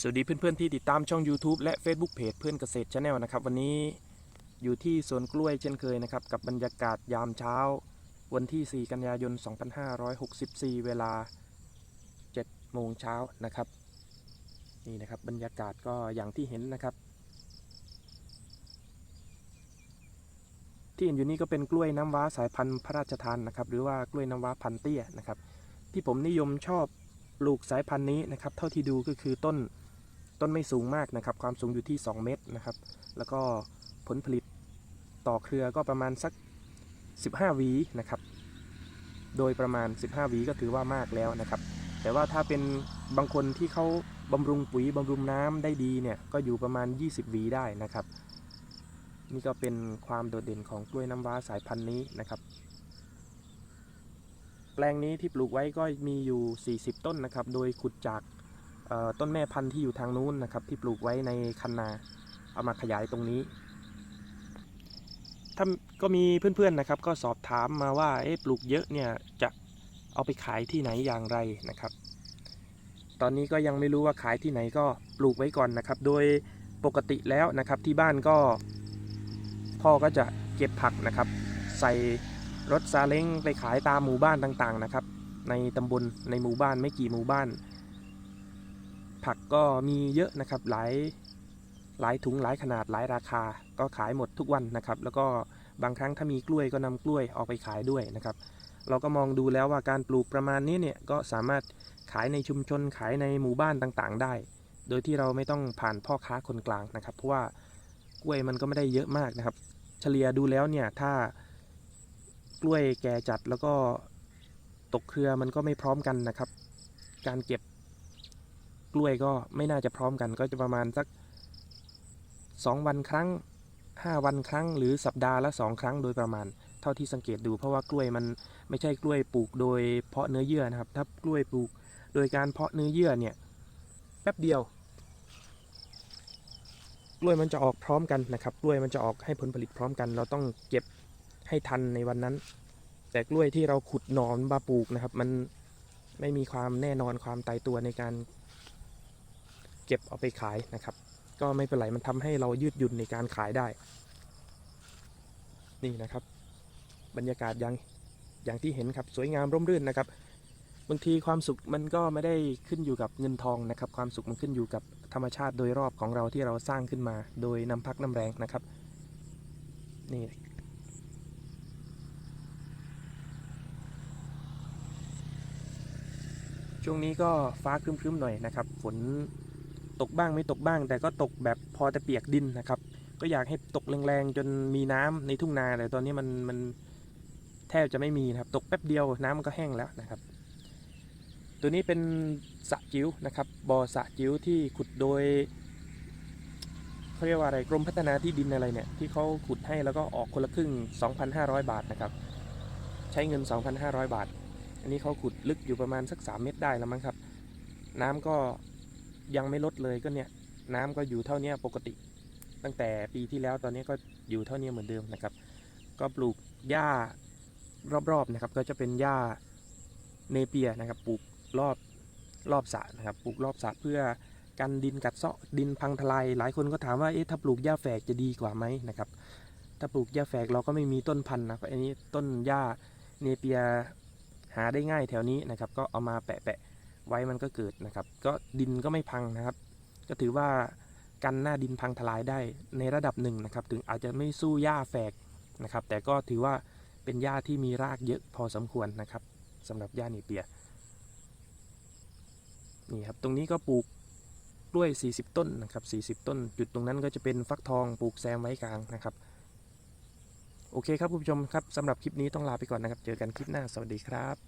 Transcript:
สวัสดีเพื่อนๆที่ติดตามช่อง YouTube และ Facebook Page เพื่อนเกษตรชาแนลนะครับ วันนี้อยู่ที่สวนกล้วยเช่นเคยนะครับ กับบรรยากาศยามเช้า วันที่ 4 กันยายน 2564 เวลา7โมงเช้านะครับ นี่นะครับบรรยากาศก็อย่างที่เห็นนะครับ ที่เห็นอยู่นี่ก็เป็นกล้วยน้ำว้าสายพันธุ์พระราชทานนะครับ หรือว่ากล้วยน้ำว้าพันเตี้ยนะครับ ที่ผมนิยมชอบปลูกสายพันธุ์นี้นะครับ เท่าที่ดูก็คือต้น ต้นไม่สูงมากนะครับ ความสูงอยู่ที่ 2 เมตรนะครับ แล้วก็ผลผลิตต่อเครือก็ประมาณสัก 15หวีนะครับ โดยประมาณ 15หวีก็ถือว่ามากแล้วนะครับ แต่ว่าถ้าเป็นบางคนที่เขาบำรุงปุ๋ยบำรุงน้ำได้ดีเนี่ย ก็อยู่ประมาณ 20 วีได้นะครับ นี่ก็เป็นความโดดเด่นของกล้วยน้ำว้าสายพันธุ์นี้นะครับ แปลงนี้ที่ปลูกไว้ก็มีอยู่ 40 ต้นนะครับ โดยขุดจาก ต้นแม่พันธุ์ที่อยู่ทางนู้นนะครับ ที่ปลูกไว้ในคันนา เอามาขยายตรงนี้ถ้าก็มีเพื่อนๆนะครับ ก็สอบถามมาว่าเอ๊ะปลูกเยอะเนี่ยจะเอาไปขายที่ไหนอย่างไรนะครับ ตอนนี้ก็ยังไม่รู้ว่าขายที่ไหนก็ปลูกไว้ก่อนนะครับ โดยปกติแล้วนะครับที่บ้านก็ พ่อก็จะเก็บผักนะครับ ใส่รถซาเล้งไปขายตามหมู่บ้านต่างๆนะครับ ในตำบลในหมู่บ้านไม่กี่หมู่บ้าน ผักก็มีเยอะนะครับหลายหลายถุงหลายขนาดหลายราคา ก็ขายหมดทุกวันนะครับ แล้วก็บางครั้งถ้ามีกล้วยก็นำกล้วยออกไปขายด้วยนะครับ เราก็มองดูแล้วว่าการปลูกประมาณนี้เนี่ยก็สามารถขายในชุมชนขายในหมู่บ้านต่างๆ ได้ โดยที่เราไม่ต้องผ่านพ่อค้าคนกลางนะครับ เพราะว่ากล้วยมันก็ไม่ได้เยอะมากนะครับ เฉลี่ยดูแล้วเนี่ยถ้ากล้วยแก่จัดแล้วก็ตกเครือมันก็ไม่พร้อมกันนะครับ การเก็บ กล้วยก็ไม่น่าจะพร้อมกัน ก็จะประมาณสัก 2 วันครั้ง 5 วันครั้ง หรือสัปดาห์ละ 2 ครั้งโดยประมาณ เท่าที่สังเกตดู เพราะว่ากล้วยมันไม่ใช่กล้วยปลูกโดยเพาะเนื้อเยื่อนะครับ ถ้ากล้วยปลูกโดยการเพาะเนื้อเยื่อเนี่ยแป๊บเดียว กล้วยมันจะออกพร้อมกันนะครับ กล้วยมันจะออกให้ผลผลิตพร้อมกัน เราต้องเก็บให้ทันในวันนั้น แต่กล้วยที่เราขุดหนอนมาปลูกนะครับ มันไม่มีความแน่นอนความตายตัวในการ เก็บเอาไปขายนะครับ ก็ไม่เป็นไรมันทำให้เรายืดหยุ่นในการขายได้ นี่นะครับ บรรยากาศอย่างอย่างที่เห็นครับสวยงามร่มรื่นนะครับ บางทีความสุขมันก็ไม่ได้ขึ้นอยู่กับเงินทองนะครับ ความสุขมันขึ้นอยู่กับธรรมชาติโดยรอบของเราที่เราสร้างขึ้นมา โดยน้ำพักน้ำแรงนะครับ นี่ช่วงนี้ก็ฟ้าครึ้มๆหน่อยนะครับ ฝน ตกบ้างไม่ตกบ้าง แต่ก็ตกแบบพอแต่เปียกดินนะครับ ก็อยากให้ตกแรงๆจนมีน้ำในทุ่งนาแต่ตอนนี้มันมันแทบจะไม่มีนะครับ ตกแป๊บเดียวน้ำมันก็แห้งแล้วนะครับ ตัวนี้เป็นสะจิ๋วนะครับบ่อสะจิ๋วที่ขุดโดยเขาเรียกว่าอะไรกรมพัฒนาที่ดินอะไรเนี่ยที่เขาขุดให้แล้วก็ออกคนละครึ่ง 2,500 บาทนะครับ ใช้เงิน 2,500 บาท อันนี้เขาขุดลึกอยู่ประมาณสัก 3 เมตรได้แล้วมั้งครับ น้ำก็ ยังไม่ลดเลยก็เนี่ย น้ำก็อยู่เท่านี้ปกติ ตั้งแต่ปีที่แล้วตอนนี้ก็อยู่เท่านี้เหมือนเดิมนะครับ ก็ปลูกหญ้ารอบๆนะครับ ก็จะเป็นหญ้าเนเปียนะครับ ปลูกรอบรอบสระนะครับ ปลูกรอบสระเพื่อกันดินกัดเซาะดินพังทลายหลายคนก็ถามว่าเอ๊ะถ้าปลูกหญ้าแฝกจะดีกว่าไหมนะครับ ถ้าปลูกหญ้าแฝกเราก็ไม่มีต้นพันธุ์นะอันนี้ต้นหญ้าเนเปียหาได้ง่ายแถวนี้นะครับ ก็เอามาแปะแปะ ไว้มันก็เกิดนะครับ ก็ดินก็ไม่พังนะครับ ก็ถือว่ากันหน้าดินพังทลายได้ในระดับหนึ่งนะครับ ถึงอาจจะไม่สู้หญ้าแฝกนะครับ แต่ก็ถือว่าเป็นหญ้าที่มีรากเยอะพอสมควรนะครับสำหรับหญ้าเนเปียนี่ครับตรงนี้ก็ปลูกกล้วย 40 ต้นนะครับ 40 ต้น จุดตรงนั้นก็จะเป็นฟักทองปลูกแซมไว้กลางนะครับโอเคครับคุณผู้ชมครับสำหรับคลิปนี้ต้องลาไปก่อนนะครับ เจอกันคลิปหน้าสวัสดีครับ